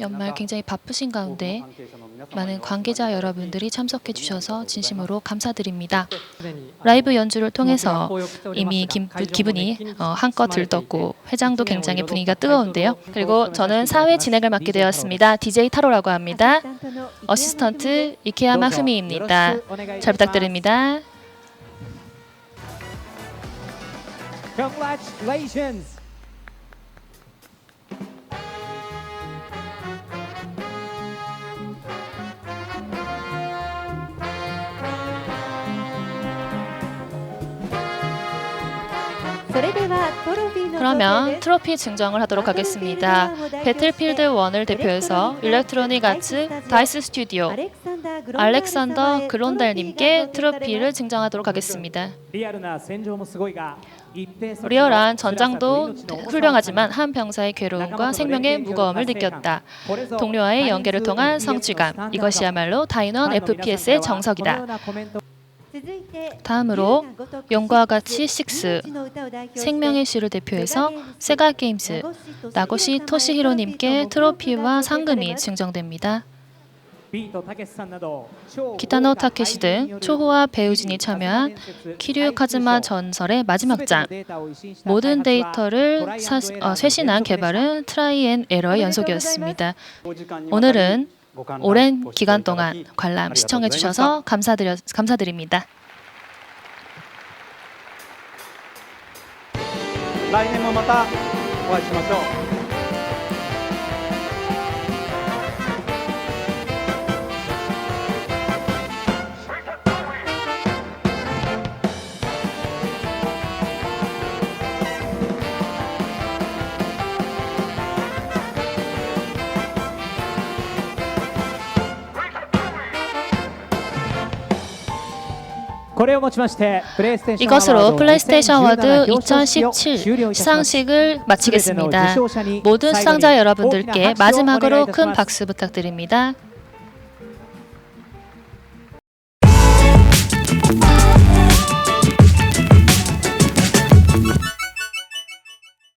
연말 굉장히 바쁘신 가운데 많은 관계자 여러분들이 참석해 주셔서 진심으로 감사드립니다. 라이브 연주를 통해서 이미 기, 기분이 어, 한껏 들떴고 회장도 굉장히 분위기가 뜨거운데요. 그리고 저는 사회 진행을 맡게 되었습니다. DJ 타로라고 합니다. 어시스턴트 이케야마 흐미입니다. 잘 부탁드립니다. Congratulations. 그러면 트로피 증정을 하도록 하겠습니다. 배틀필드 1을 대표해서 일렉트로닉 아츠 다이스 스튜디오 알렉산더 글론달님께 트로피를 증정하도록 하겠습니다. 리얼한 전장도 훌륭하지만 한 병사의 괴로움과 생명의 무거움을 느꼈다. 동료와의 연계를 통한 성취감, 이것이야말로 다이넌 FPS의 정석이다. 다음으로 영과 같이 식스 생명의 시를 대표해서 세가 게임즈 나고시 토시히로님께 트로피와 상금이 증정됩니다. 기타노 타케시 등 초호와 배우진이 참여한 키류 카즈마 전설의 마지막 장 모든 데이터를 사, 어, 쇄신한 개발은 트라이 앤 에러의 연속이었습니다. 오늘은 오랜 기간 동안 관람 시청해 주셔서 감사드려, 감사드립니다. 来年もまたお会いしましょう。 이것으로 플레이스테이션 워드 2017 시상식을 마치겠습니다. 모든 수상자 여러분들께 마지막으로 큰 박수 부탁드립니다.